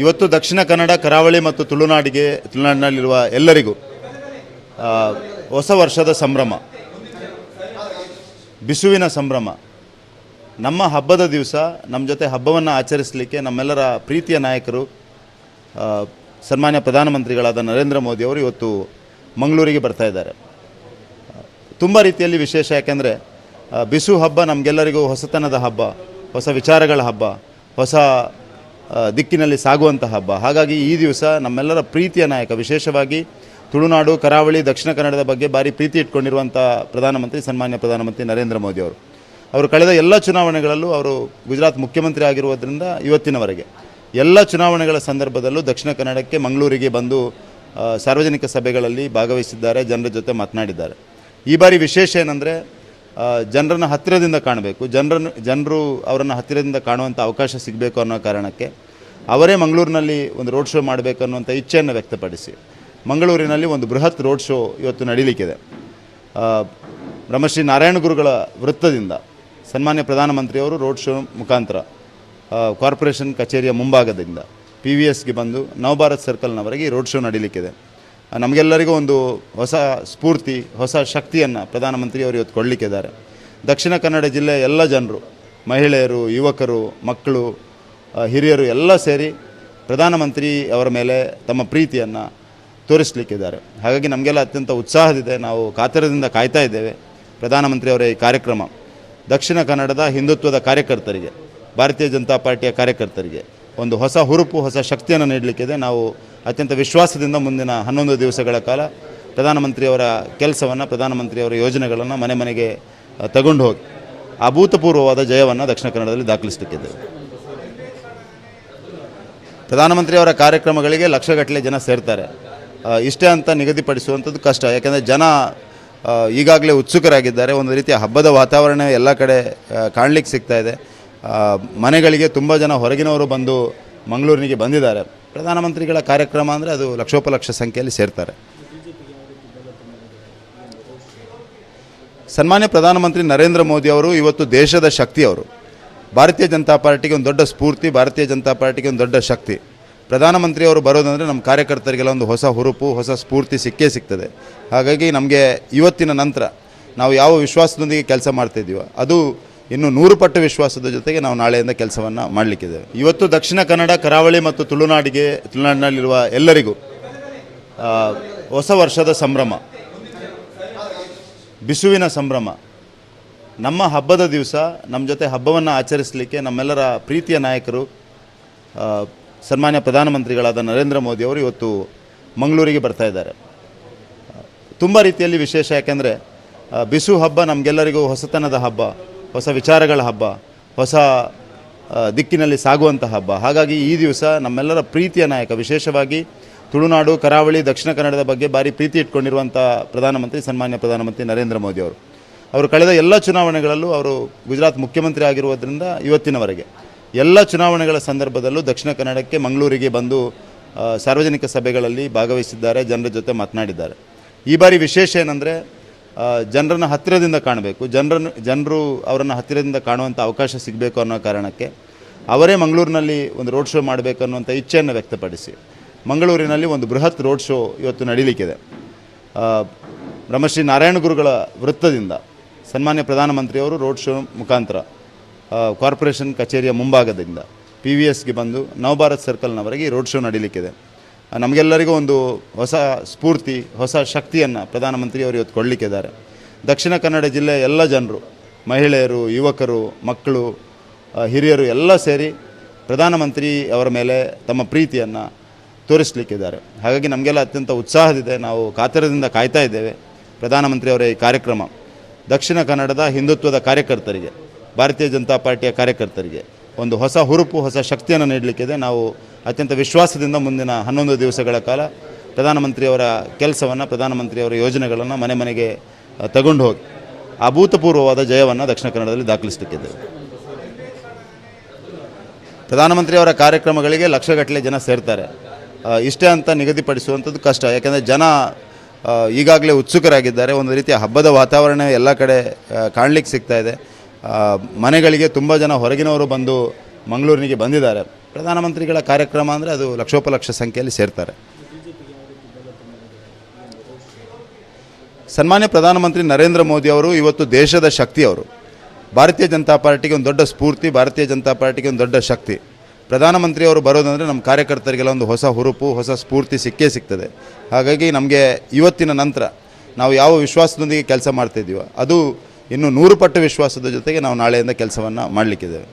ಇವತ್ತು ದಕ್ಷಿಣ ಕನ್ನಡ, ಕರಾವಳಿ ಮತ್ತು ತುಳುನಾಡಿಗೆ, ತುಳುನಾಡಿನಲ್ಲಿರುವ ಎಲ್ಲರಿಗೂ ಹೊಸ ವರ್ಷದ ಸಂಭ್ರಮ, ಬಿಸುವಿನ ಸಂಭ್ರಮ. ನಮ್ಮ ಹಬ್ಬದ ದಿವಸ, ನಮ್ಮ ಜೊತೆ ಹಬ್ಬವನ್ನು ಆಚರಿಸಲಿಕ್ಕೆ ನಮ್ಮೆಲ್ಲರ ಪ್ರೀತಿಯ ನಾಯಕರು ಸನ್ಮಾನ್ಯ ಪ್ರಧಾನಮಂತ್ರಿಗಳಾದ ನರೇಂದ್ರ ಮೋದಿ ಅವರು ಇವತ್ತು ಮಂಗಳೂರಿಗೆ ಬರ್ತಾ ಇದ್ದಾರೆ. ತುಂಬ ರೀತಿಯಲ್ಲಿ ವಿಶೇಷ ಯಾಕೆಂದರೆ ಬಿಸು ಹಬ್ಬ ನಮಗೆಲ್ಲರಿಗೂ ಹೊಸತನದ ಹಬ್ಬ, ಹೊಸ ವಿಚಾರಗಳ ಹಬ್ಬ, ಹೊಸ ದಿಕ್ಕಿನಲ್ಲಿ ಸಾಗುವಂತಹ ಹಬ್ಬ. ಹಾಗಾಗಿ ಈ ದಿವಸ ನಮ್ಮೆಲ್ಲರ ಪ್ರೀತಿಯ ನಾಯಕ, ವಿಶೇಷವಾಗಿ ತುಳುನಾಡು, ಕರಾವಳಿ, ದಕ್ಷಿಣ ಕನ್ನಡದ ಬಗ್ಗೆ ಭಾರಿ ಪ್ರೀತಿ ಇಟ್ಕೊಂಡಿರುವಂಥ ಪ್ರಧಾನಮಂತ್ರಿ, ಸನ್ಮಾನ್ಯ ಪ್ರಧಾನಮಂತ್ರಿ ನರೇಂದ್ರ ಮೋದಿ ಅವರು. ಅವರು ಕಳೆದ ಎಲ್ಲ ಚುನಾವಣೆಗಳಲ್ಲೂ ಅವರು ಗುಜರಾತ್ ಮುಖ್ಯಮಂತ್ರಿ ಆಗಿರುವುದರಿಂದ ಇವತ್ತಿನವರೆಗೆ ಎಲ್ಲ ಚುನಾವಣೆಗಳ ಸಂದರ್ಭದಲ್ಲೂ ದಕ್ಷಿಣ ಕನ್ನಡಕ್ಕೆ ಮಂಗಳೂರಿಗೆ ಬಂದು ಸಾರ್ವಜನಿಕ ಸಭೆಗಳಲ್ಲಿ ಭಾಗವಹಿಸಿದ್ದಾರೆ, ಜನರ ಜೊತೆ ಮಾತನಾಡಿದ್ದಾರೆ. ಈ ಬಾರಿ ವಿಶೇಷ ಏನಂದರೆ ಜನರನ್ನು ಹತ್ತಿರದಿಂದ ಕಾಣಬೇಕು. ಜನರನ್ನು, ಜನರು ಅವರನ್ನು ಹತ್ತಿರದಿಂದ ಕಾಣುವಂಥ ಅವಕಾಶ ಸಿಗಬೇಕು ಅನ್ನೋ ಕಾರಣಕ್ಕೆ ಅವರೇ ಮಂಗಳೂರಿನಲ್ಲಿ ಒಂದು ರೋಡ್ ಶೋ ಮಾಡಬೇಕು ಅನ್ನುವಂಥ ಇಚ್ಛೆಯನ್ನು ವ್ಯಕ್ತಪಡಿಸಿ. ಮಂಗಳೂರಿನಲ್ಲಿ ಒಂದು ಬೃಹತ್ ರೋಡ್ ಶೋ ಇವತ್ತು ನಡೀಲಿಕ್ಕಿದೆ. ಬ್ರಹ್ಮಶ್ರೀ ನಾರಾಯಣ ಗುರುಗಳ ವೃತ್ತದಿಂದ ಸನ್ಮಾನ್ಯ ಪ್ರಧಾನಮಂತ್ರಿಯವರು ರೋಡ್ ಶೋ ಮುಖಾಂತರ ಕಾರ್ಪೊರೇಷನ್ ಕಚೇರಿಯ ಮುಂಭಾಗದಿಂದ ಪಿ ವಿ ಎಸ್ಗೆ ಬಂದು ನವಭಾರತ್ ಸರ್ಕಲ್ನವರೆಗೆ ರೋಡ್ ಶೋ ನಡೀಲಿಕ್ಕಿದೆ. ನಮಗೆಲ್ಲರಿಗೂ ಒಂದು ಹೊಸ ಸ್ಫೂರ್ತಿ, ಹೊಸ ಶಕ್ತಿಯನ್ನು ಪ್ರಧಾನಮಂತ್ರಿಯವರು ಇವತ್ತು ಕೊಡಲಿಕ್ಕಿದ್ದಾರೆ. ದಕ್ಷಿಣ ಕನ್ನಡ ಜಿಲ್ಲೆಯ ಎಲ್ಲ ಜನರು, ಮಹಿಳೆಯರು, ಯುವಕರು, ಮಕ್ಕಳು ಹಿರಿಯರು ಎಲ್ಲ ಸೇರಿ ಪ್ರಧಾನಮಂತ್ರಿ ಅವರ ಮೇಲೆ ತಮ್ಮ ಪ್ರೀತಿಯನ್ನು ತೋರಿಸಲಿಕ್ಕಿದ್ದಾರೆ. ಹಾಗಾಗಿ ನಮಗೆಲ್ಲ ಅತ್ಯಂತ ಉತ್ಸಾಹದಿದೆ ನಾವು ಕಾತರದಿಂದ ಕಾಯ್ತಾ ಇದ್ದೇವೆ ಪ್ರಧಾನಮಂತ್ರಿಯವರ ಈ ಕಾರ್ಯಕ್ರಮ. ದಕ್ಷಿಣ ಕನ್ನಡದ ಹಿಂದುತ್ವದ ಕಾರ್ಯಕರ್ತರಿಗೆ, ಭಾರತೀಯ ಜನತಾ ಪಾರ್ಟಿಯ ಕಾರ್ಯಕರ್ತರಿಗೆ. ಒಂದು ಹೊಸ ಹುರುಪು, ಹೊಸ ಶಕ್ತಿಯನ್ನು ನೀಡಲಿಕ್ಕಿದೆ. ನಾವು ಅತ್ಯಂತ ವಿಶ್ವಾಸದಿಂದ ಮುಂದಿನ ಹನ್ನೊಂದು ದಿವಸಗಳ ಕಾಲ ಪ್ರಧಾನಮಂತ್ರಿಯವರ ಕೆಲಸವನ್ನು, ಪ್ರಧಾನಮಂತ್ರಿಯವರ ಯೋಜನೆಗಳನ್ನು ಮನೆ ಮನೆಗೆ ತಗೊಂಡು ಹೋಗಿ ಅಭೂತಪೂರ್ವವಾದ ಜಯವನ್ನು ದಕ್ಷಿಣ ಕನ್ನಡದಲ್ಲಿ ದಾಖಲಿಸಲಿಕ್ಕಿದ್ದೇವೆ ಪ್ರಧಾನಮಂತ್ರಿಯವರ ಕಾರ್ಯಕ್ರಮಗಳಿಗೆ ಲಕ್ಷಗಟ್ಟಲೆ ಜನ ಸೇರ್ತಾರೆ. ಇಷ್ಟೇ ಅಂತ ನಿಗದಿಪಡಿಸುವಂಥದ್ದು ಕಷ್ಟ. ಯಾಕೆಂದರೆ ಜನ ಈಗಾಗಲೇ ಉತ್ಸುಕರಾಗಿದ್ದಾರೆ. ಒಂದು ರೀತಿಯ ಹಬ್ಬದ ವಾತಾವರಣ ಎಲ್ಲ ಕಡೆ ಕಾಣಲಿಕ್ಕೆ ಸಿಗ್ತಾ ಇದೆ. ಮನೆಗಳಿಗೆ ತುಂಬ ಜನ ಹೊರಗಿನವರು ಬಂದು ಮಂಗಳೂರಿನಿಗೆ ಬಂದಿದ್ದಾರೆ. ಪ್ರಧಾನಮಂತ್ರಿಗಳ ಕಾರ್ಯಕ್ರಮ ಅಂದರೆ ಅದು ಲಕ್ಷೋಪಲಕ್ಷ ಸಂಖ್ಯೆಯಲ್ಲಿ ಸೇರ್ತಾರೆ. ಸನ್ಮಾನ್ಯ ಪ್ರಧಾನಮಂತ್ರಿ ನರೇಂದ್ರ ಮೋದಿ ಅವರು ಇವತ್ತು ದೇಶದ ಶಕ್ತಿ ಅವರು. ಭಾರತೀಯ ಜನತಾ ಪಾರ್ಟಿಗೆ ಒಂದು ದೊಡ್ಡ ಸ್ಫೂರ್ತಿ, ಭಾರತೀಯ ಜನತಾ ಪಾರ್ಟಿಗೆ ಒಂದು ದೊಡ್ಡ ಶಕ್ತಿ. ಪ್ರಧಾನಮಂತ್ರಿಯವರು ಬರೋದಂದರೆ ನಮ್ಮ ಕಾರ್ಯಕರ್ತರಿಗೆಲ್ಲ ಒಂದು ಹೊಸ ಹುರುಪು, ಹೊಸ ಸ್ಫೂರ್ತಿ ಸಿಕ್ಕೇ ಸಿಗ್ತದೆ. ಹಾಗಾಗಿ ನಮಗೆ ಇವತ್ತಿನ ನಂತರ ನಾವು ಯಾವ ವಿಶ್ವಾಸದೊಂದಿಗೆ ಕೆಲಸ ಮಾಡ್ತಿದ್ದೀವೋ ಅದು ಇನ್ನು ನೂರು ಪಟ್ಟು ವಿಶ್ವಾಸದ ಜೊತೆಗೆ ನಾವು ನಾಳೆಯಿಂದ ಕೆಲಸವನ್ನು ಮಾಡಲಿಕ್ಕಿದ್ದೇವೆ. ಇವತ್ತು ದಕ್ಷಿಣ ಕನ್ನಡ, ಕರಾವಳಿ ಮತ್ತು ತುಳುನಾಡಿಗೆ, ತುಳುನಾಡಿನಲ್ಲಿರುವ ಎಲ್ಲರಿಗೂ ಹೊಸ ವರ್ಷದ ಸಂಭ್ರಮ, ಬಿಸುವಿನ ಸಂಭ್ರಮ, ನಮ್ಮ ಹಬ್ಬದ ದಿವಸ, ನಮ್ಮ ಜೊತೆ ಹಬ್ಬವನ್ನು ಆಚರಿಸಲಿಕ್ಕೆ ನಮ್ಮೆಲ್ಲರ ಪ್ರೀತಿಯ ನಾಯಕರು ಸನ್ಮಾನ್ಯ ಪ್ರಧಾನಮಂತ್ರಿಗಳಾದ ನರೇಂದ್ರ ಮೋದಿ ಅವರು ಇವತ್ತು ಮಂಗಳೂರಿಗೆ ಬರ್ತಾ ಇದ್ದಾರೆ. ತುಂಬ ರೀತಿಯಲ್ಲಿ ವಿಶೇಷ ಯಾಕೆಂದರೆ ಬಿಸು ಹಬ್ಬ ನಮಗೆಲ್ಲರಿಗೂ ಹೊಸತನದ ಹಬ್ಬ. ಹೊಸ ವಿಚಾರಗಳ ಹಬ್ಬ, ಹೊಸ ದಿಕ್ಕಿನಲ್ಲಿ ಸಾಗುವಂಥ ಹಬ್ಬ. ಹಾಗಾಗಿ ಈ ದಿವಸ ನಮ್ಮೆಲ್ಲರ ಪ್ರೀತಿಯ ನಾಯಕ, ವಿಶೇಷವಾಗಿ ತುಳುನಾಡು, ಕರಾವಳಿ, ದಕ್ಷಿಣ ಕನ್ನಡದ ಬಗ್ಗೆ ಭಾರಿ ಪ್ರೀತಿ ಇಟ್ಕೊಂಡಿರುವಂಥ ಪ್ರಧಾನಮಂತ್ರಿ, ಸನ್ಮಾನ್ಯ ಪ್ರಧಾನಮಂತ್ರಿ ನರೇಂದ್ರ ಮೋದಿ ಅವರು. ಅವರು ಕಳೆದ ಎಲ್ಲ ಚುನಾವಣೆಗಳಲ್ಲೂ ಅವರು ಗುಜರಾತ್ ಮುಖ್ಯಮಂತ್ರಿ ಆಗಿರುವುದರಿಂದ ಇವತ್ತಿನವರೆಗೆ ಎಲ್ಲ ಚುನಾವಣೆಗಳ ಸಂದರ್ಭದಲ್ಲೂ ದಕ್ಷಿಣ ಕನ್ನಡಕ್ಕೆ ಮಂಗಳೂರಿಗೆ ಬಂದು ಸಾರ್ವಜನಿಕ ಸಭೆಗಳಲ್ಲಿ ಭಾಗವಹಿಸಿದ್ದಾರೆ, ಜನರ ಜೊತೆ ಮಾತನಾಡಿದ್ದಾರೆ. ಈ ಬಾರಿ ವಿಶೇಷ ಏನಂದರೆ ಜನರನ್ನು ಹತ್ತಿರದಿಂದ ಕಾಣಬೇಕು. ಜನರನ್ನು, ಜನರು ಅವರನ್ನು ಹತ್ತಿರದಿಂದ ಕಾಣುವಂಥ ಅವಕಾಶ ಸಿಗಬೇಕು ಅನ್ನೋ ಕಾರಣಕ್ಕೆ ಅವರೇ ಮಂಗಳೂರಿನಲ್ಲಿ ಒಂದು ರೋಡ್ ಶೋ ಮಾಡಬೇಕು ಅನ್ನುವಂಥ ಇಚ್ಛೆಯನ್ನು ವ್ಯಕ್ತಪಡಿಸಿ. ಮಂಗಳೂರಿನಲ್ಲಿ ಒಂದು ಬೃಹತ್ ರೋಡ್ ಶೋ ಇವತ್ತು ನಡೀಲಿಕ್ಕಿದೆ. ಬ್ರಹ್ಮಶ್ರೀ ನಾರಾಯಣ ಗುರುಗಳ ವೃತ್ತದಿಂದ ಸನ್ಮಾನ್ಯ ಪ್ರಧಾನಮಂತ್ರಿಯವರು ರೋಡ್ ಶೋ ಮುಖಾಂತರ ಕಾರ್ಪೊರೇಷನ್ ಕಚೇರಿಯ ಮುಂಭಾಗದಿಂದ ಪಿ ವಿ ಎಸ್ಗೆ ಬಂದು ನವಭಾರತ್ ಸರ್ಕಲ್ನವರೆಗೆ ರೋಡ್ ಶೋ ನಡೀಲಿಕ್ಕಿದೆ. ನಮಗೆಲ್ಲರಿಗೂ ಒಂದು ಹೊಸ ಸ್ಫೂರ್ತಿ, ಹೊಸ ಶಕ್ತಿಯನ್ನು ಪ್ರಧಾನಮಂತ್ರಿಯವರು ಇವತ್ತು ಕೊಡಲಿಕ್ಕಿದ್ದಾರೆ. ದಕ್ಷಿಣ ಕನ್ನಡ ಜಿಲ್ಲೆಯ ಎಲ್ಲ ಜನರು, ಮಹಿಳೆಯರು, ಯುವಕರು, ಮಕ್ಕಳು ಹಿರಿಯರು ಎಲ್ಲ ಸೇರಿ ಪ್ರಧಾನಮಂತ್ರಿ ಅವರ ಮೇಲೆ ತಮ್ಮ ಪ್ರೀತಿಯನ್ನು ತೋರಿಸಲಿಕ್ಕಿದ್ದಾರೆ. ಹಾಗಾಗಿ ನಮಗೆಲ್ಲ ಅತ್ಯಂತ ಉತ್ಸಾಹದಿದೆ ನಾವು ಕಾತರದಿಂದ ಕಾಯ್ತಾ ಇದ್ದೇವೆ ಪ್ರಧಾನಮಂತ್ರಿಯವರ ಈ ಕಾರ್ಯಕ್ರಮ. ದಕ್ಷಿಣ ಕನ್ನಡದ ಹಿಂದುತ್ವದ ಕಾರ್ಯಕರ್ತರಿಗೆ, ಭಾರತೀಯ ಜನತಾ ಪಾರ್ಟಿಯ ಕಾರ್ಯಕರ್ತರಿಗೆ ಒಂದು ಹೊಸ ಹುರುಪು, ಹೊಸ ಶಕ್ತಿಯನ್ನು ನೀಡಲಿಕ್ಕಿದೆ. ನಾವು ಅತ್ಯಂತ ವಿಶ್ವಾಸದಿಂದ ಮುಂದಿನ ಹನ್ನೊಂದು ದಿವಸಗಳ ಕಾಲ ಪ್ರಧಾನಮಂತ್ರಿಯವರ ಕೆಲಸವನ್ನು, ಪ್ರಧಾನಮಂತ್ರಿಯವರ ಯೋಜನೆಗಳನ್ನು ಮನೆ ಮನೆಗೆ ತಗೊಂಡು ಹೋಗಿ. ಅಭೂತಪೂರ್ವವಾದ ಜಯವನ್ನು ದಕ್ಷಿಣ ಕನ್ನಡದಲ್ಲಿ ದಾಖಲಿಸಲಿಕ್ಕಿದ್ದೇವೆ ಪ್ರಧಾನಮಂತ್ರಿಯವರ ಕಾರ್ಯಕ್ರಮಗಳಿಗೆ ಲಕ್ಷಗಟ್ಟಲೆ ಜನ ಸೇರ್ತಾರೆ. ಇಷ್ಟೇ ಅಂತ ನಿಗದಿಪಡಿಸುವಂಥದ್ದು ಕಷ್ಟ. ಯಾಕೆಂದರೆ ಜನ ಈಗಾಗಲೇ ಉತ್ಸುಕರಾಗಿದ್ದಾರೆ. ಒಂದು ರೀತಿಯ ಹಬ್ಬದ ವಾತಾವರಣ ಎಲ್ಲ ಕಡೆ ಕಾಣಲಿಕ್ಕೆ ಸಿಗ್ತಾ ಇದೆ. ಮನೆಗಳಿಗೆ ತುಂಬ ಜನ ಹೊರಗಿನವರು ಬಂದು ಮಂಗಳೂರಿನಿಗೆ ಬಂದಿದ್ದಾರೆ. ಪ್ರಧಾನಮಂತ್ರಿಗಳ ಕಾರ್ಯಕ್ರಮ ಅಂದರೆ ಅದು ಲಕ್ಷೋಪಲಕ್ಷ ಸಂಖ್ಯೆಯಲ್ಲಿ ಸೇರ್ತಾರೆ. ಸನ್ಮಾನ್ಯ ಪ್ರಧಾನಮಂತ್ರಿ ನರೇಂದ್ರ ಮೋದಿ ಅವರು ಇವತ್ತು ದೇಶದ ಶಕ್ತಿ ಅವರು. ಭಾರತೀಯ ಜನತಾ ಪಾರ್ಟಿಗೆ ಒಂದು ದೊಡ್ಡ ಸ್ಫೂರ್ತಿ, ಭಾರತೀಯ ಜನತಾ ಪಾರ್ಟಿಗೆ ಒಂದು ದೊಡ್ಡ ಶಕ್ತಿ. ಪ್ರಧಾನಮಂತ್ರಿ ಅವರು ಬರೋದಂದರೆ ನಮ್ಮ ಕಾರ್ಯಕರ್ತರಿಗೆಲ್ಲ ಒಂದು ಹೊಸ ಹುರುಪು, ಹೊಸ ಸ್ಫೂರ್ತಿ ಸಿಕ್ಕೇ ಸಿಗ್ತದೆ. ಹಾಗಾಗಿ ನಮಗೆ ಇವತ್ತಿನ ನಂತರ ನಾವು ಯಾವ ವಿಶ್ವಾಸದೊಂದಿಗೆ ಕೆಲಸ ಮಾಡ್ತಿದ್ದೀವೋ ಅದು ಇನ್ನು ನೂರು ಪಟ್ಟು ವಿಶ್ವಾಸದ ಜೊತೆಗೆ ನಾವು ನಾಳೆಯಿಂದ ಕೆಲಸವನ್ನು ಮಾಡಲಿಕ್ಕಿದ್ದೇವೆ.